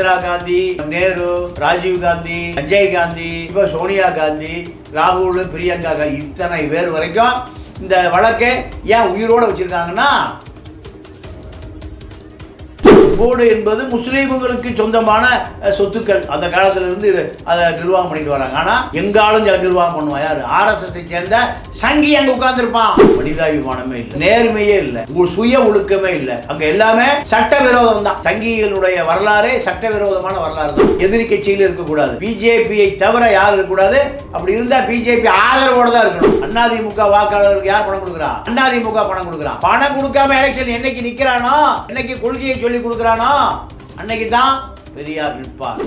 இந்திரா காந்தி நேரு ராஜீவ் காந்தி சஞ்சய் காந்தி இப்போ சோனியா காந்தி ராகுல் பிரியங்கா காந்தி இத்தனை பேர் வரைக்கும் இந்த வழக்கை ஏன் உயிரோட வச்சிருக்காங்கன்னா போர்டு என்பது முஸ்லீம்களுக்கு சொந்தமான சொத்துக்கள். அந்த காலத்துல இருந்து அதை நிர்வாகம் பண்ணிட்டு வராங்க. ஆனா எங்காலும் ஜ- நிர்வாகம் பண்ணுவான் யாரு? ஆர்எஸ்எஸ் சேர்ந்த சங்கி அங்க உட்கார்ந்துருப்பான். மனிதாபிமானமே இல்லை. நேர்மையே இல்லை. ஒரு சுய ஒழுக்கமே இல்லை. அங்க எல்லாமே சட்ட விரோதம் தான். சங்கிகளுடைய வரலாறே சட்ட விரோதமான வரலாறு தான். எதிரி கட்சியில் இருக்கக்கூடாது. பிஜேபியை தவிர யார் இருக்கக்கூடாது. அப்படி இருந்தா பிஜேபி ஆதரவோட தான் இருக்கணும். அதிமுக வாக்காளர்களுக்கு யார் பணம் கொடுக்குறா? அதிமுக பணம் கொடுக்குறான் பணம் கொடுக்காம எலெக்ஷன் என்னைக்கு நிக்கிறானோ? என்னைக்கு கொள்கையை சொல்லி கொடுக்குறானோ அன்னைக்கு தான் பெரியார் நிற்பார்.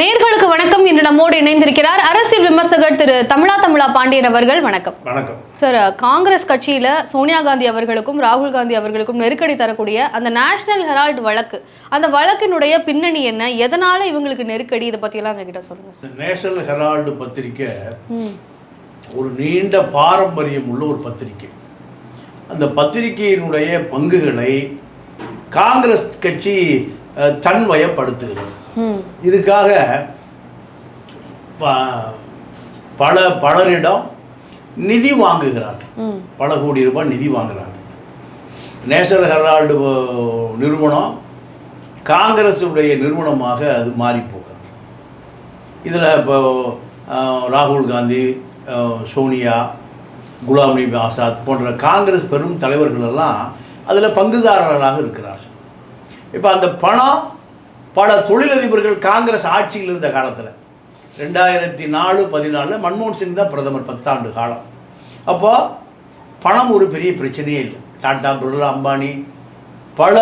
நேர்களுக்கு வணக்கம். இன்று நம்மோடு இணைந்திருக்கிறார் அரசியல் விமர்சகர் திரு தமிழா தமிழா பாண்டியன் அவர்கள். வணக்கம். வணக்கம். சார் காங்கிரஸ் கட்சியில சோனியா காந்தி அவர்களுக்கும் ராகுல் காந்தி அவர்களுக்கும் நெருக்கடி தரக்கூடிய அந்த நேஷனல் ஹெரால்டு வழக்கு அந்த வழக்கினுடைய பின்னணி என்ன? எதனால இவங்களுக்கு நெருக்கடி? இதை பத்தியெல்லாம் எங்ககிட்ட சொல்லுங்க. சார் நேஷனல் ஹெரால்டு பத்திரிக்கை ஒரு நீண்ட பாரம்பரியம் உள்ள ஒரு பத்திரிக்கை அந்த பத்திரிகையினுடைய பங்குகளை காங்கிரஸ் கட்சி தன்வயப்படுத்துகிறது. இதுக்காக பல பலரிடம் நிதி வாங்குகிறார்கள். பல கோடி ரூபாய் நிதி வாங்குறாங்க நேஷனல் ஹெரால்டு நிறுவனம் காங்கிரஸுடைய நிறுவனமாக அது மாறி போகிறது இதில் இப்போ ராகுல் காந்தி சோனியா குலாம் நபி ஆசாத் போன்ற காங்கிரஸ் பெரும் தலைவர்கள் எல்லாம் அதில் பங்குதாரர்களாக இருக்கிறார்கள். இப்போ அந்த பணம் பல தொழிலதிபர்கள் காங்கிரஸ் ஆட்சியில் இருந்த காலத்தில். ரெண்டாயிரத்தி நாலு பதினாலில் மன்மோகன் சிங் தான் பிரதமர் பத்தாண்டு காலம். அப்போது பணம் ஒரு பெரிய பிரச்சனையே இல்லை. டாடா பிர்லா அம்பானி பல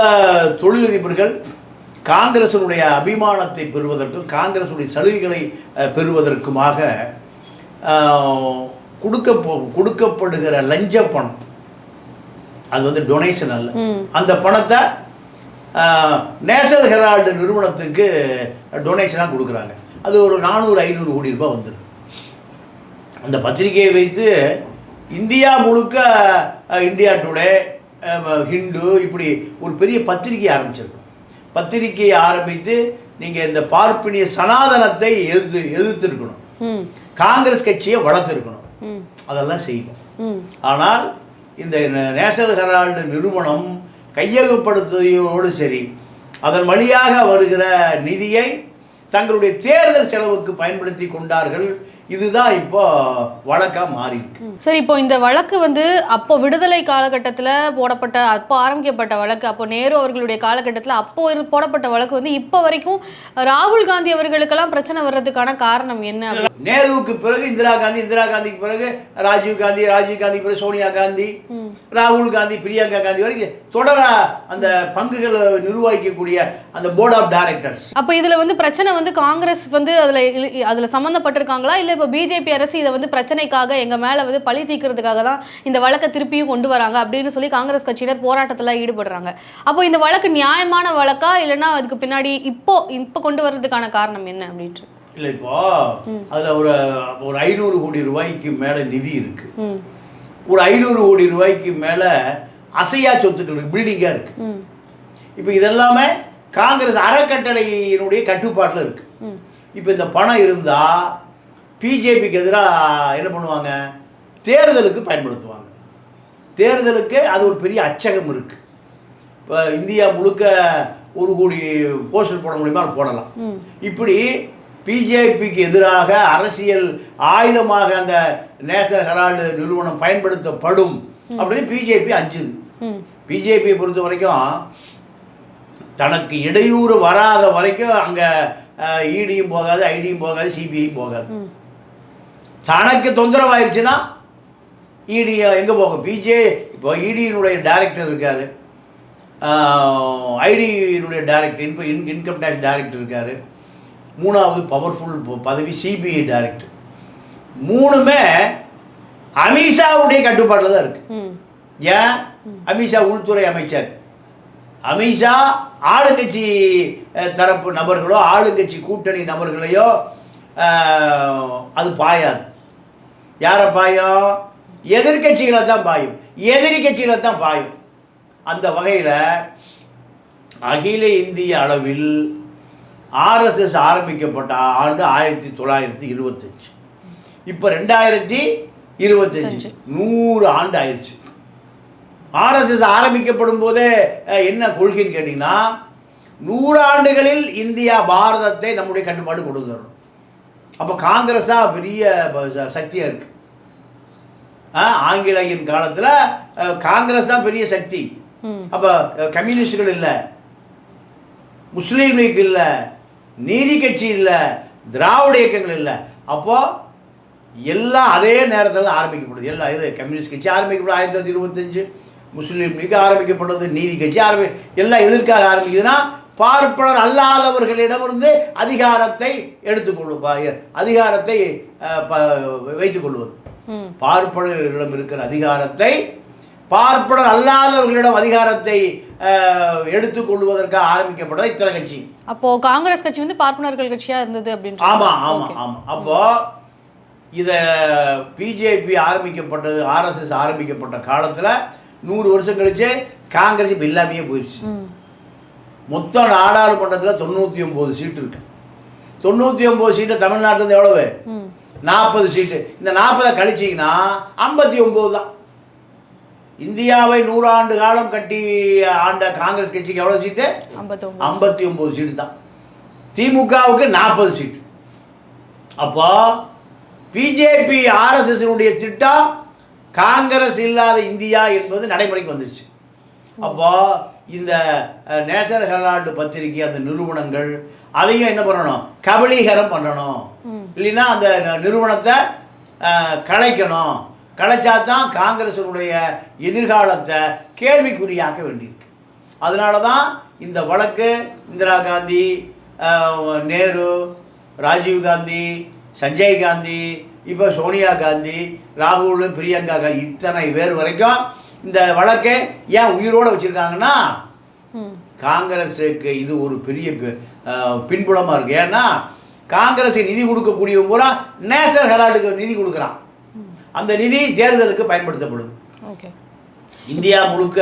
தொழிலதிபர்கள் காங்கிரசினுடைய அபிமானத்தை பெறுவதற்கும் காங்கிரஸுடைய சலுகைகளை பெறுவதற்குமாக கொடுக்க கொடுக்கப்படுகிற லஞ்ச பணம். அது வந்து டொனேஷன் அல்ல. அந்த பணத்தை நேஷனல் ஹெரால்டு நிறுவனத்துக்கு டொனேஷனாக கொடுக்குறாங்க. அது ஒரு நானூறு ஐநூறு கோடி ரூபாய் வந்துடும் அந்த பத்திரிகையை வைத்து இந்தியா முழுக்க இந்தியா டுடே ஹிந்து இப்படி ஒரு பெரிய பத்திரிகை ஆரம்பிச்சிருக்கோம். பத்திரிகையை ஆரம்பித்து நீங்கள் இந்த பார்ப்பினிய சனாதனத்தை எதிர்த்து எதிர்த்திருக்கணும் ம். காங்கிரஸ் கட்சியை வளர்த்துருக்கணும். அதெல்லாம் செய்யணும். ஆனால் இந்த நேஷனல் ஹெரால்டு நிறுவனம் கையகப்படுத்துவதோடு சரி அதன் வழியாக வருகிற நிதியை தங்களுடைய தேர்தல் செலவுக்கு பயன்படுத்தி கொண்டார்கள் இதுதான் இப்போ வழக்கா மாறி இருக்கு. சரி இப்போ இந்த வழக்கு வந்து அப்போ விடுதலை காலகட்டத்தில் போடப்பட்ட அப்போ ஆரம்பிக்கப்பட்ட வழக்கு அப்போ நேரு அவர்களுடைய காலகட்டத்தில் அப்போ போடப்பட்ட வழக்கு வந்து இப்போ வரைக்கும் ராகுல் காந்தி அவர்களுக்கெல்லாம் பிரச்சனை வர்றதுக்கான காரணம் என்ன நேருவுக்கு பிறகு இந்திரா காந்தி இந்திரா காந்திக்கு பிறகு ராஜீவ் காந்தி ராஜீவ் காந்தி பிறகு சோனியா காந்தி. ராகுல் காந்தி பிரியங்கா காந்தி வரைக்கும் தொடர அந்த பங்குகளை நிர்வகிக்கக்கூடிய அந்த போர்ட் ஆஃப் டைரக்டர்ஸ் அப்போ இதுல வந்து பிரச்சனை வந்து காங்கிரஸ் வந்து அதுல அதுல சம்மந்தப்பட்டிருக்காங்களா இல்ல இப்போ பிஜேபி அரசு இதை வந்து பிரச்சனைக்காக எங்க மேல வந்து பழி தீர்க்கறதுக்காக தான் இந்த வழக்கை திருப்பியும் கொண்டு வராங்க அப்படின்னு சொல்லி காங்கிரஸ் கட்சியினர் போராட்டத்துல ஈடுபடுறாங்க. அப்போ இந்த வழக்கு நியாயமான வழக்கா இல்லைன்னா அதுக்கு பின்னாடி இப்போ இப்போ கொண்டு வர்றதுக்கான காரணம் என்ன அப்படின்ட்டு? இல்லை இப்போ அதுல ஒரு ஒரு ஐநூறு கோடி ரூபாய்க்கு மேல நிதி இருக்கு. ஒரு ஐநூறு கோடி ரூபாய்க்கு மேலே அசையா சொத்துக்கள் பில்டிங்காக இருக்கு. இப்போ இதெல்லாமே காங்கிரஸ் அறக்கட்டளையினுடைய கட்டுப்பாட்டில் இருக்கு. இப்போ இந்த பணம் இருந்தால் பிஜேபிக்கு எதிராக என்ன பண்ணுவாங்க? தேர்தலுக்கு பயன்படுத்துவாங்க. தேர்தலுக்கு அது ஒரு பெரிய அச்சகம் இருக்கு. இப்போ இந்தியா முழுக்க ஒரு கோடி போஸ்டர் போட முடியுமா? போடலாம். இப்படி பிஜேபிக்கு எதிராக அரசியல் ஆயுதமாக அந்த நேஷனல் ஹெரால்டு நிறுவனம் பயன்படுத்தப்படும் அப்படின்னு பிஜேபி அஞ்சுது. பிஜேபியை பொறுத்த வரைக்கும் தனக்கு இடையூறு வராத வரைக்கும் அங்கே இடியும் போகாது ஐடியும் போகாது சிபிஐயும் போகாது. தனக்கு தொந்தரவாயிருச்சுன்னா இடி எங்கே போகும்? பிஜே இப்போ இடியினுடைய டைரக்டர் இருக்கார். ஐடியினுடைய director info in income tax director இருக்கார். மூணாவது பவர்ஃபுல் பதவி சிபிஐ டைரக்டர் மூணுமே அமித்ஷாவுடைய கட்டுப்பாட்டில் தான் இருக்குது ஏன்? அமித்ஷா உள்துறை அமைச்சர். அமித்ஷா ஆளுங்கட்சி தரப்பு நபர்களோ ஆளுங்கட்சி கூட்டணி நபர்களையோ அது பாயாது. யாரை பாயும்? எதிர்க்கட்சிகளை தான் பாயும். எதிரி கட்சிகளை தான் பாயும். அந்த வகையில் அகில இந்திய அளவில் ஆர்எஸ்எஸ் ஆரம்பிக்கப்பட்ட ஆண்டு ஆயிரத்தி தொள்ளாயிரத்தி இருபத்தஞ்சு. இப்போ ரெண்டாயிரத்தி இருபத்தஞ்சு. நூறு ஆண்டு ஆயிடுச்சு ஆர்எஸ்எஸ் ஆரம்பிக்கப்படும் போதே என்ன கொள்கைன்னு கேட்டிங்கன்னா நூறாண்டுகளில் இந்தியா பாரதத்தை நம்முடைய கட்டுப்பாடு கொண்டு வரணும் அப்போ காங்கிரஸ் தான் பெரிய ப- ச- சக்தியா இருக்கு. ஆங்கிலேயன் காலத்தில் காங்கிரஸ் தான் பெரிய சக்தி. அப்போ கம்யூனிஸ்டுகள் இல்லை. முஸ்லீம் லீக் இல்லை. நீதி கட்சி இல்லை. திராவிட இயக்கங்கள் இல்லை. அப்போ எல்லாம் அதே நேரத்தில் தான் ஆரம்பிக்கப்படுது. எல்லாம் இது கம்யூனிஸ்ட் கட்சி ஆரம்பிக்கப்படும் ஆயிரத்தி தொள்ளாயிரத்தி இருபத்தஞ்சு. முஸ்லீம் லீக் ஆரம்பிக்கப்பட்டது நீதி கட்சி ஆரம்பி எல்லாம் எதற்காக ஆரம்பிக்குதுன்னா பார்ப்பனர் அல்லாதவர்களிடமிருந்து அதிகாரத்தை எடுத்துக்கொள்ளும் அதிகாரத்தை வைத்துக் கொள்வது பார்ப்பனர்களிடம் இருக்கிற அதிகாரத்தை பார்ப்பனர் அல்லாதவர்களிடம் அதிகாரத்தை எடுத்துக்கொள்வதற்காக ஆரம்பிக்கப்பட்டது இத்தனை கட்சி. அப்போ காங்கிரஸ் கட்சி வந்து பார்ப்பனர்கள் கட்சியா இருந்தது அப்படின்னு ஆமா ஆமா ஆமா. அப்போ இத பிஜேபி ஆரம்பிக்கப்பட்டது ஆர்எஸ்எஸ் ஆரம்பிக்கப்பட்ட காலத்துல நூறு வருஷம் கழிச்சு காங்கிரஸ் இப்போ இல்லாமையே போயிடுச்சு மொத்தம் நாடாளுமன்றத்தில் தொண்ணூற்றி ஒம்பது சீட்டு இருக்கு. தொண்ணூற்றி ஒம்பது சீட்டு தமிழ்நாட்டிலேருந்து எவ்வளவு? ம். நாற்பது சீட்டு. இந்த நாற்பதை கழிச்சிங்கன்னா ஐம்பத்தி ஒம்பது தான். இந்தியாவை நூறாண்டு காலம் கட்டி ஆண்ட காங்கிரஸ் கட்சிக்கு எவ்வளோ சீட்டு? ஐம்பத்தி ஒம்பது சீட்டு தான். திமுகவுக்கு நாற்பது சீட்டு. அப்போ பிஜேபி ஆர்எஸ்எஸ்னுடைய திட்டம் காங்கிரஸ் இல்லாத இந்தியா என்பது நடைமுறைக்கு வந்துருச்சு. அப்போ இந்த நேஷனல் ஹெரால்டு பத்திரிகை அந்த நிறுவனங்கள் அதையும் என்ன பண்ணணும்? கபலீகரம் பண்ணணும். இல்லைன்னா அந்த நிறுவனத்தை கலைக்கணும். கலைச்சா தான் காங்கிரஸினுடைய எதிர்காலத்தை கேள்விக்குறியாக்க வேண்டியிருக்கு. அதனால தான் இந்த வழக்கு இந்திரா காந்தி நேரு ராஜீவ் காந்தி சஞ்சய் காந்தி இப்போ சோனியா காந்தி ராகுல் பிரியங்கா காந்தி இத்தனை பேர் வரைக்கும் இந்த வழக்கை ஏன் உயிரோடு வச்சுருக்காங்கன்னா காங்கிரஸுக்கு இது ஒரு பெரிய பி- அஹ், பின்புலமா இருக்கு. ஏன்னா காங்கிரஸ் நிதி கொடுக்கக்கூடிய பூரா நேஷனல் ஹெரால்டுக்கு நிதி கொடுக்குறான். அந்த நிதி தேர்தலுக்கு பயன்படுத்தப்படுது. இந்தியா முழுக்க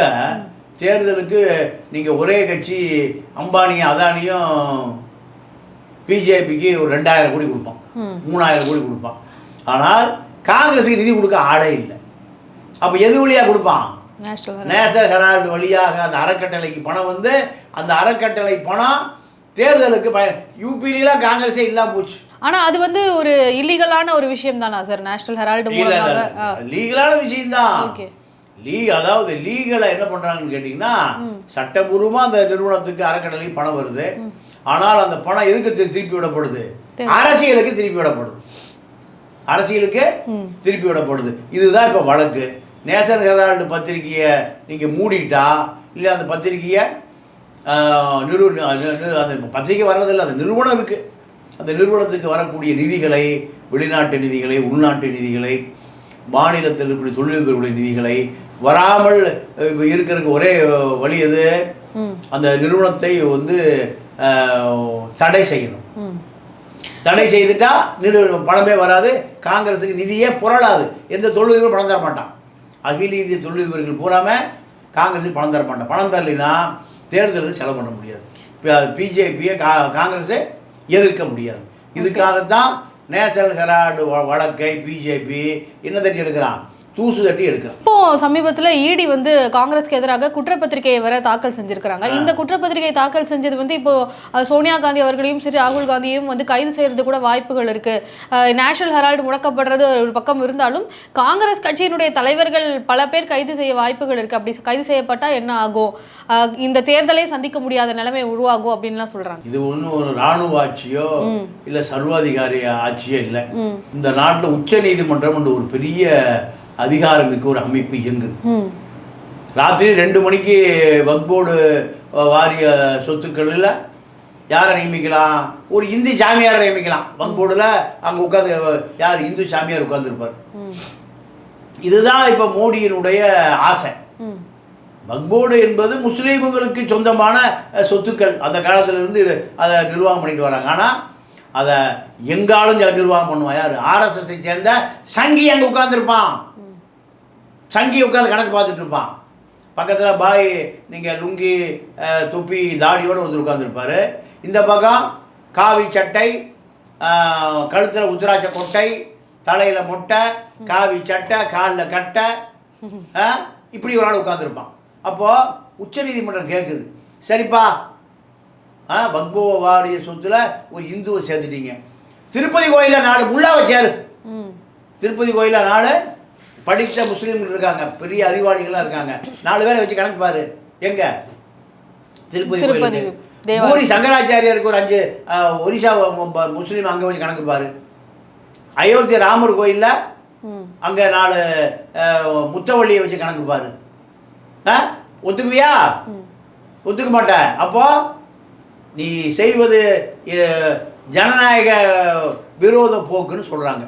தேர்தலுக்கு நீங்கள் ஒரே கட்சி அம்பானியும் அதானியும் பிஜேபிக்கு ஒரு ரெண்டாயிரம் கோடி கொடுப்பான். மூணாயிரம் கோடி கொடுப்பான். ஆனால் காங்கிரஸுக்கு நிதி கொடுக்க ஆளே இல்லை. அப்போ எது வழியாக கொடுப்பான்? நேஷனல் நேஷனல் ஹெரால்டு வழியாக அந்த அறக்கட்டளைக்கு பணம் வந்து அந்த அறக்கட்டளை பணம் தேர்தலுக்கு பய யூபிலாம் காங்கிரஸே இல்லாம போச்சு. ஆனா அது வந்து ஒரு இல்லீகலான ஒரு விஷயம் தானா சார் நேஷனல் ஹெரால்டு மூலமாக? லீகலான விஷயம்தான். ஓகே. லீக் அதாவது லீகலை என்ன பண்றாங்கன்னு கேட்டிங்கன்னா சட்டபூர்வமா அந்த நிறுவனத்துக்கு அறக்கட்டளைக்கு பணம் வருது. ஆனால் அந்த பணம் எதுக்கு திருப்பி விடப்படுது? அரசியலுக்கு திருப்பி விடப்படுது. அரசியலுக்கு திருப்பி விடப்படுது. இதுதான் இப்போ வழக்கு. நேஷனல் ஹெரால்டு பத்திரிகையை நீங்கள் மூடிட்டா இல்லை அந்த பத்திரிகையை நிறு அந்த பத்திரிக்கை வர்றதில்ல அந்த நிறுவனம் இருக்குது அந்த நிறுவனத்துக்கு வரக்கூடிய நிதிகளை வெளிநாட்டு நிதிகளை உள்நாட்டு நிதிகளை மாநிலத்தில் இருக்கக்கூடிய தொழிலதிபர்களுடைய நிதிகளை வராமல் இருக்கிறதுக்கு ஒரே வழி எது? அந்த நிறுவனத்தை வந்து தடை செய்யணும். தடை செய்துட்டா நிறு பணமே வராது காங்கிரஸுக்கு நிதியே புரளாது. எந்த தொழிலதிபரும் பணம் தர மாட்டான் அகில இந்திய தொழிலதிபர்கள் பூராம காங்கிரஸுக்கு பணம் தர மாட்டோம். பணம் தரலைன்னா தேர்தலில் செலவு பண்ண முடியாது. இப்போ பிஜேபியை கா காங்கிரஸை எதிர்க்க முடியாது. இதுக்காகத்தான் நேஷனல் ஹெரால்டு வ- வழக்கை பிஜேபி என்ன தட்டி எடுக்கிறான்? தூசு தட்டி எடுக்கிறான். இப்போ சமீபத்துல இடி வந்து காங்கிரஸ்க்கு எதிராக குற்றப்பத்திரிகையை வர தாக்கல் செஞ்சிருக்காங்க இந்த குற்றப்பத்திரிகை தாக்கல் செஞ்சது வந்து இப்போ சோனியா காந்தி அவர்களையும் சரி ராகுல் காந்தியையும் வந்து கைது செய்யறது கூட வாய்ப்புகள் இருக்கு. நேஷனல் ஹெரால்டு முடக்கப்படுறது ஒரு பக்கம் இருந்தாலும் காங்கிரஸ் கட்சியினுடைய தலைவர்கள் பல பேர் கைது செய்ய வாய்ப்புகள் இருக்கு. அப்படி கைது செய்யப்பட்டா என்ன ஆகும்? இந்த தேர்தலை சந்திக்க முடியாத நிலைமை உருவாகும் அப்படின்லாம் சொல்றாங்க. இது ஒன்றும் ஒரு இராணுவ ஆட்சியோ. இல்லை சர்வாதிகாரி ஆட்சியோ இல்லை. இந்த நாட்டில் உச்ச நீதிமன்றம் ஒரு பெரிய அதிகாரமிக்க ஒரு அமைப்பு இயங்குது. ராத்திரி ரெண்டு மணிக்கு வக்போர்டு வாரிய சொத்துக்களில் யாரை நியமிக்கலாம்? ஒரு இந்து சாமியாரை நியமிக்கலாம். வக்போர்டில் அங்கே உட்காந்து யார்? இந்து சாமியார் உட்காந்துருப்பார் இதுதான் இப்போ மோடியினுடைய ஆசை. வக்போர்டு என்பது முஸ்லீம்களுக்கு சொந்தமான சொத்துக்கள். அந்த காலத்திலிருந்து அதை நிர்வாகம் பண்ணிட்டு வராங்க. ஆனால் அதை எங்காலும் நிர்வாகம் பண்ணுவான் யார்? ஆர்எஸ்எஸ்ஸை சேர்ந்த சங்கி அங்கே உட்காந்துருப்பான் சங்கி உட்காந்து கணக்கு பார்த்துட்டு இருப்பான். பக்கத்தில் பாய் நீங்கள் லுங்கி தொப்பி தாடியோடு வந்து உட்காந்துருப்பார் இந்த பக்கம் காவி சட்டை கழுத்தில் உத்திராட்ச கொட்டை தலையில் மொட்டை காவி சட்டை காலில் கட்டை இப்படி ஒரு ஆள் உட்காந்துருப்பான் அப்போது உச்சநீதிமன்றம் கேட்குது சரிப்பா. ஆ வக்புவ வாரிய சொத்துல ஒரு இந்துவை சேர்த்துட்டீங்க. திருப்பதி கோயிலில் நாலு முல்லாவை சேரு. திருப்பதி கோயிலில் நாலு படித்த முஸ்லீம்கள் இருக்காங்க பெரிய அறிவாளிகளாக இருக்காங்க. நாலு பேரை வச்சு கணக்கு பாரு. எங்க? திருப்பதி கோயிலுக்கு. பூரி சங்கராச்சாரியாருக்கு ஒரு அஞ்சு ஒரிசா முஸ்லீம் அங்கே வச்சு கணக்கு பாரு. அயோத்தி ராமர் கோயிலில் அங்கே நாலு முத்தவள்ளியை வச்சு கணக்கு பாரு. ஆ ஒத்துக்குவியா? ஒத்துக்க மாட்டேன் அப்போ நீ செய்வது ஜனநாயக விரோத போக்குன்னு சொல்கிறாங்க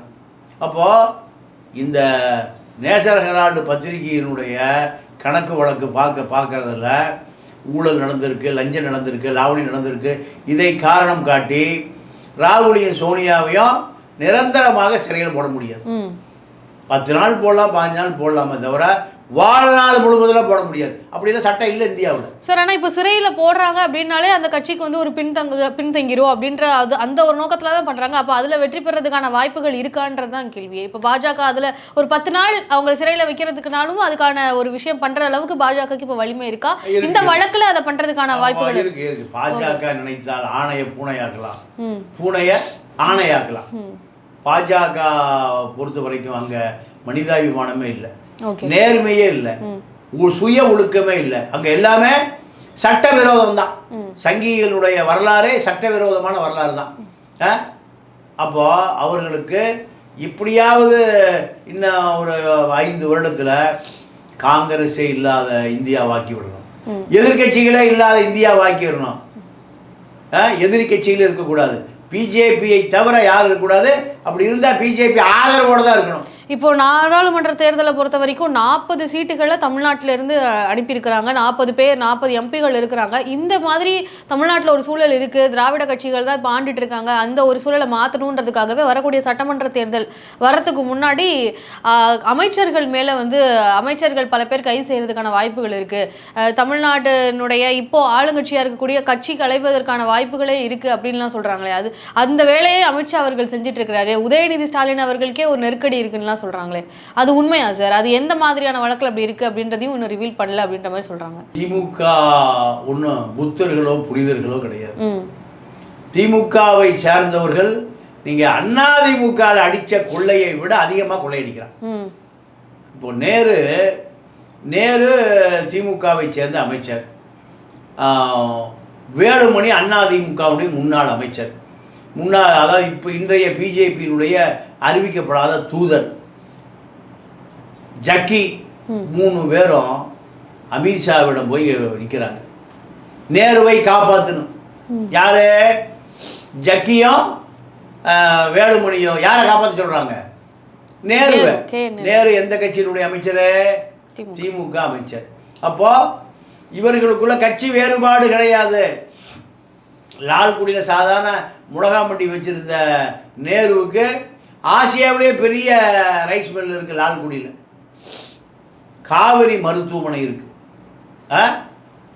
அப்போ இந்த நேசர் ஹெரால்டு பத்திரிகையினுடைய கணக்கு வழக்கு பார்க்க பார்க்கறதுல ஊழல் நடந்திருக்கு லஞ்சம் நடந்திருக்கு லாவணி நடந்திருக்கு. இதை காரணம் காட்டி ராகுலையும் சோனியாவையும் நிரந்தரமாக சிறையில் போட முடியாது. பத்து நாள் போடலாம் பாஞ்சு நாள் போடலாமே தவிர வாழ்நாள் முழுவதில் போட முடியாது. அப்படின்னா சட்டம் இல்லை இந்தியாவில். சார் ஆனால் இப்போ சிறையில் போடுறாங்க அப்படின்னாலே அந்த கட்சிக்கு வந்து ஒரு பின்தங்க பின்தங்கிரும் அப்படின்ற அது அந்த ஒரு நோக்கத்தில் தான் பண்ணுறாங்க அப்போ அதில் வெற்றி பெறதுக்கான வாய்ப்புகள் இருக்கான்றது தான் கேள்வி இப்போ பாஜக அதில் ஒரு பத்து நாள் அவங்க சிறையில் வைக்கிறதுக்குனாலும் அதுக்கான ஒரு விஷயம் பண்ணுற அளவுக்கு பாஜகக்கு இப்போ வலிமை இருக்கா. இந்த வழக்கில் அதை பண்ணுறதுக்கான வாய்ப்புகள் இருக்கு இருக்கு. பாஜக நினைத்தால் ஆணைய பூனையாக்கலாம். பூனைய ஆணையாக்கலாம். பாஜக பொறுத்த வரைக்கும் அங்க மனிதாபிமானமே இல்லை. நேர்மையே இல்லை. சுய ஒழுக்கமே இல்லை. அங்க எல்லாமே சட்டவிரோதம் தான். சங்கிகளுடைய வரலாறே சட்டவிரோதமான வரலாறு தான்? அப்போ அவர்களுக்கு இப்படியாவது இன்னும் ஒரு ஐந்து வருடத்துல காங்கிரஸே இல்லாத இந்தியாவாக்கி விடணும். ம். எதிர்க்கட்சிகளே இல்லாத இந்தியாவாக்கி விடணும். ஆ? எதிரி கட்சிகள் இருக்கக்கூடாது. பிஜேபியை தவிர யாரும் இருக்கக்கூடாது? அப்படி இருந்தால் பிஜேபி ஆதரவோடு தான் இருக்கணும். இப்போ நாடாளுமன்ற தேர்தலை பொறுத்த வரைக்கும் நாற்பது சீட்டுகளை தமிழ்நாட்டில இருந்து அனுப்பியிருக்கிறாங்க. நாற்பது பேர் நாற்பது எம்பிகள் இருக்கிறாங்க. இந்த மாதிரி தமிழ்நாட்டில் ஒரு சூழல் இருக்கு. திராவிட கட்சிகள் தான் இப்போ ஆண்டுட்டு இருக்காங்க. அந்த ஒரு சூழலை மாற்றணுன்றதுக்காகவே வரக்கூடிய சட்டமன்ற தேர்தல் வரத்துக்கு முன்னாடி அமைச்சர்கள் மேலே வந்து அமைச்சர்கள் பல பேர் கைது செய்யறதுக்கான வாய்ப்புகள் இருக்கு. தமிழ்நாட்டினுடைய இப்போ ஆளுங்கட்சியா இருக்கக்கூடிய கட்சி கலைவதற்கான வாய்ப்புகளே இருக்கு அப்படின்லாம் சொல்றாங்களே. அது அந்த வேலையை அமித்ஷா அவர்கள் செஞ்சுட்டு இருக்கிறாரு. உதயநிதி ஸ்டாலின் அவர்களுக்கே ஒரு நெருக்கடி இருக்குன்னுலாம் சொல்றாங்களே. அது உண்மையா சார் அது எந்த மாதிரியான வழக்கில் அப்படி இருக்கு அப்படின்றதையும் இன்னும் ரிவீல் பண்ணல அப்படின்ற மாதிரி சொல்றாங்க. திமுக ஒன்றும் புத்தர்களோ புனிதர்களோ கிடையாது. திமுகவை சேர்ந்தவர்கள் நீங்கள் அண்ணாதிமுகவில் அடித்த கொள்ளையை விட அதிகமாக கொள்ளையடிக்கிறான் ம். இப்போ நேரு நேரு திமுகவை சேர்ந்த அமைச்சர். வேலுமணி அதிமுகவுடைய முன்னாள் அமைச்சர். முன்னாள் அதாவது இப்போ இன்றைய பிஜேபியினுடைய அறிவிக்கப்படாத தூதர். ஜக்கி மூணு பேரும் அமித்ஷாவிடம் போய் நிற்கிறாங்க நேருவை காப்பாற்றணும் யாரு? ஜக்கியும் வேலுமணியும். யாரை காப்பாற்ற சொல்றாங்க? நேருவை. நேரு, எந்த கட்சியினுடைய அமைச்சர்? திமுக. அமைச்சர். அப்போ இவர்களுக்குள்ள கட்சி வேறுபாடு கிடையாது. லால்குடியில் சாதாரண முளகாமண்டி வச்சிருந்த நேருவுக்கு ஆசியாவிலேயே பெரிய ரைஸ் மில் இருக்கு லால்குடியில் காவிரி மருத்துவமனை இருக்கு.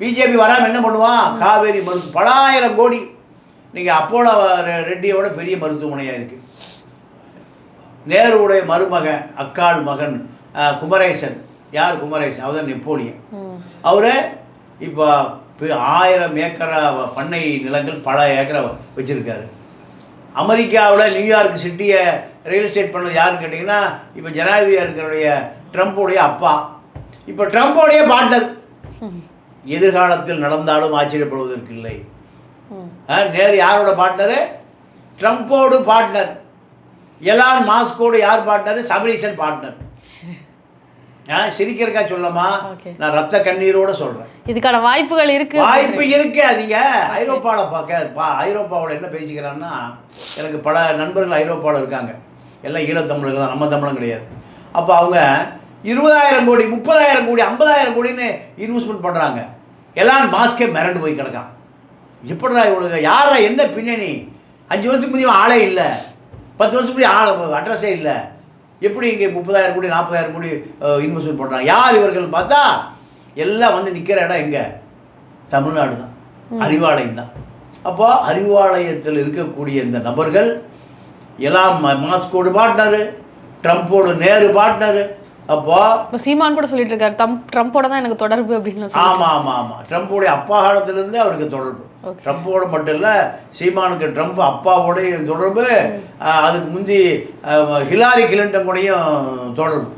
பிஜேபி வராமல் என்ன பண்ணுவான்? காவேரி மருத்துவ பலாயிரம் கோடி நீங்கள் அப்போலோ ரெட்டியோட பெரிய மருத்துவமனையாக இருக்கு. நேருவுடைய மருமகன் அக்காள் மகன் குமரேசன். யார் குமரேசன்? அவர் தான் நெப்போலியன். அவர் இப்போ ஆயிரம் ஏக்கரா பண்ணை நிலங்கள் பல ஏக்கரை வச்சுருக்காரு. அமெரிக்காவில் நியூயார்க் சிட்டியை ரியல் எஸ்டேட் பண்ணது யாருன்னு கேட்டிங்கன்னா இப்போ ஜனாதிபதியாக இருக்கிறடைய ட்ரம்ப்புடைய அப்பா. இப்போ ட்ரம்ப்போடைய பார்ட்னர் எதிர்காலத்தில் நடந்தாலும் ஆச்சரியப்படுவதற்கு இல்லை நேரு யாரோட பார்ட்னரு ட்ரம்ப்போடு பார்ட்னர் எலான் மாஸ்கோடு யார் பார்ட்னர் சபரீசன் பார்ட்னர் ஆ சிரிக்கிறக்கா சொல்லமா. நான் ரத்த கண்ணீரோட சொல்கிறேன் இதுக்கான வாய்ப்புகள் இருக்கு வாய்ப்பு இருக்கு அதிக. ஐரோப்பாவில் பார்க்க ஐரோப்பாவில் என்ன பேசிக்கிறான்னா எனக்கு பல நண்பர்கள் ஐரோப்பாவில் இருக்காங்க. எல்லாம் ஈழத்தமிழர்கள் தான் நம்ம தமிழன் கிடையாது. அப்போ அவங்க இருபதாயிரம் கோடி முப்பதாயிரம் கோடி ஐம்பதாயிரம் கோடின்னு இன்வெஸ்ட்மெண்ட் பண்ணுறாங்க எல்லாம் மாஸ்கே மிரண்டு போய் கிடக்கான். எப்படிடா இவனுங்க யாரா என்ன பின்னணி? அஞ்சு வருஷத்துக்கு முந்தைய ஆளே இல்லை. பத்து வருஷத்துக்கு முந்தைய ஆள் அட்ரஸே இல்லை. எப்படி இங்கே முப்பதாயிரம் கோடி நாற்பதாயிரம் கோடி இன்வெஸ்ட்மெண்ட் பண்ணுறாங்க யார் இவர்கள் பார்த்தா? எல்லாம் வந்து நிற்கிற இடம் எங்கே? தமிழ்நாடு தான். அறிவாலயம் தான். அப்போ அறிவாலயத்தில் இருக்கக்கூடிய இந்த நபர்கள் எல்லாம் மாஸ்கோடு பார்ட்னரு ட்ரம்ப்போடு நேரு பார்ட்னரு அப்போ சீமான் கூட சொல்லிட்டு இருக்காரு ட்ரம்ப்போட தான் எனக்கு தொடர்பு அப்படின்னு சொல்லி ஆமாம் ஆமாம் ஆமாம் ட்ரம்ப்புடைய அப்பா காலத்திலேருந்தே அவருக்கு தொடர்பு. ட்ரம்ப்போட மட்டும் இல்லை சீமானுக்கு ட்ரம்ப் அப்பாவோடைய தொடர்பு அதுக்கு முந்தி ஹிலாரி கிளின்டன் கூடயும் தொடர்பு.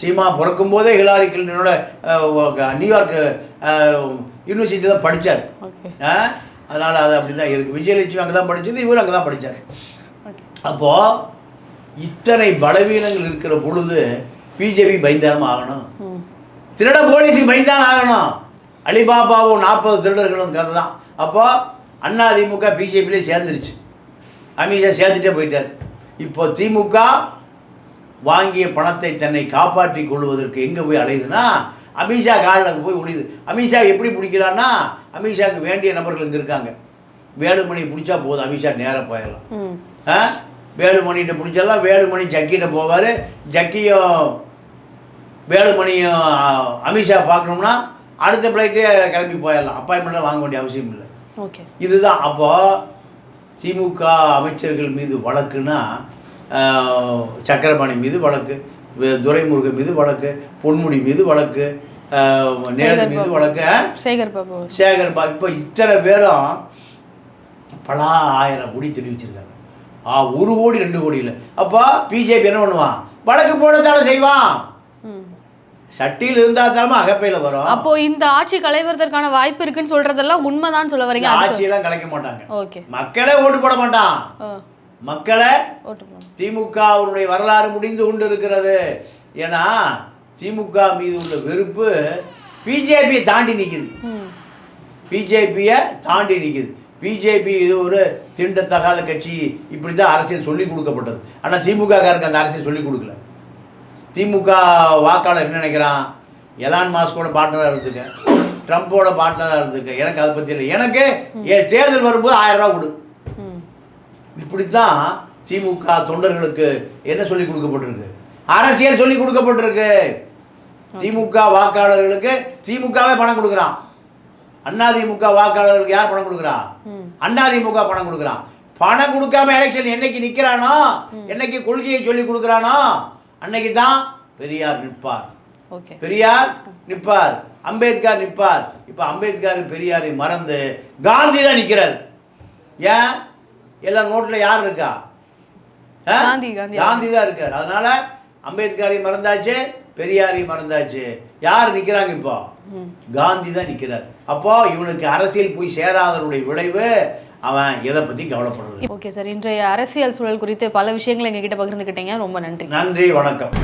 சீமா பிறக்கும் போதே ஹிலாரி கிளின்டனோட நியூயார்க் யூனிவர்சிட்டி தான் படித்தார் அதனால் அது அப்படி தான் இருக்குது விஜயலட்சுமி அங்கே தான் படிச்சது இவர் அங்கே தான் படித்தார் அப்போது இத்தனை பலவீனங்கள் இருக்கிற பொழுது பிஜேபி பயந்தானம் ஆகணும். திருட போலீஸுக்கு பயந்தான் ஆகணும். அலிபாபாவும் நாற்பது திருடர்களும் கதை தான் அப்போ அண்ணா திமுக பிஜேபியிலே சேர்ந்துருச்சு. அமித்ஷா சேர்த்துட்டே போயிட்டார். இப்போ திமுக வாங்கிய பணத்தை தன்னை காப்பாற்றி கொள்வதற்கு எங்கே போய் அலையுதுன்னா அமித்ஷா காலில் போய் ஒளியுது. அமித்ஷா எப்படி பிடிக்கிறான்னா அமித்ஷாவுக்கு வேண்டிய நபர்கள் இங்கே இருக்காங்க. வேலுமணி பிடிச்சா போதும் அமித்ஷா நேராக போயிடலாம். ஆ? வேலுமணிகிட்ட பிடிச்செல்லாம் வேலுமணி ஜக்கிட்ட போவார். ஜக்கியும் வேலுமணியும் அமித்ஷா பார்க்கணும்னா அடுத்த ஃப்ளைட்டே கிளம்பி போயிடலாம். அப்பாயின்மெண்ட்லாம் வாங்க வேண்டிய அவசியம் இல்லை. ஓகே இதுதான். அப்போ திமுக அமைச்சர்கள் மீது வழக்குன்னா சக்கரபாணி மீது வழக்கு துரைமுருகன் மீது வழக்கு பொன்முடி மீது வழக்கு நேரு மீது பாபு. வழக்கு? சேகர் பாபு சேகர் பா இப்போ இத்தனை பேரும் பல ஆயிரம் கோடி தெரிவிச்சிருக்காங்க ஆ ஒரு கோடி ரெண்டு கோடி இல்லை. அப்போ பிஜேபி என்ன பண்ணுவான்? வழக்கு போடத்தானே செய்வான். சட்டியில் இருந்தால் தானே அகப்பையில் வரும். அப்போ இந்த ஆட்சி களைவதற்கான வாய்ப்பு இருக்குன்னு சொல்றதெல்லாம் உண்மைதான் சொல்ல வரீங்க ஆட்சியெல்லாம் கலைக்க மாட்டாங்க. ஓகே. மக்களே ஓட்டு போட மாட்டான். மக்களை. திமுக அவருடைய வரலாறு முடிந்து கொண்டு இருக்கிறது. ஏன்னா திமுக மீது உள்ள வெறுப்பு பிஜேபியை தாண்டி நிற்குது பிஜேபியை தாண்டி நிற்குது பிஜேபி இது ஒரு தீண்டத்தகாத கட்சி. இப்படி தான் அரசியல் சொல்லி கொடுக்கப்பட்டது. ஆனால் திமுக காரங்க அந்த அரசியல் சொல்லி கொடுக்கல. திமுக வாக்காளர் என்ன நினைக்கிறான்? எலான் மாஸ்கோட பார்ட்னராக இருந்துக்க. ட்ரம்ப்போட பார்ட்னராக இருந்துக்க. எனக்கு அதை பற்றி இல்லை. எனக்கு என் தேர்தல் வரும்போது ஆயிரம் ரூபா கொடு. ம். இப்படித்தான் திமுக தொண்டர்களுக்கு என்ன சொல்லி கொடுக்கப்பட்டிருக்கு? அரசியல் சொல்லி கொடுக்கப்பட்டிருக்கு. திமுக வாக்காளர்களுக்கு திமுகவே பணம் கொடுக்குறான். அண்ணா திமுக வாக்காளர்களுக்கு யார் பணம் கொடுக்குறா? ம். அண்ணா திமுக பணம் கொடுக்குறான். பணம் கொடுக்காம எலெக்ஷன் என்னைக்கு நிற்கிறானோ என்னைக்கு கொள்கையை சொல்லி கொடுக்குறானோ? அன்னைக்கு தான் பெரியார் நிற்பார். பெரியார் நிற்பார். அம்பேத்கர் நிற்பார். இப்போ அம்பேத்கர் பெரியாரை மறந்து காந்தி தான் நிற்கிறார் ஏன்? எல்லா நோட்டில் யார் இருக்கா? காந்தி, தான் இருக்கார். அதனால அம்பேத்கரை மறந்தாச்சு பெரியாரை மறந்தாச்சு. யார் நிற்கிறாங்க இப்போ? காந்தி தான் நிற்கிறார் அப்போ இவனுக்கு அரசியல் போய் சேராதனுடைய விளைவு அவன் எதை பற்றி கவலைப்படுறது? ஓகே சார் இன்றைய அரசியல் சூழல் குறித்து பல விஷயங்களை எங்ககிட்ட பகிர்ந்துக்கிட்டீங்க. ரொம்ப நன்றி. நன்றி வணக்கம்.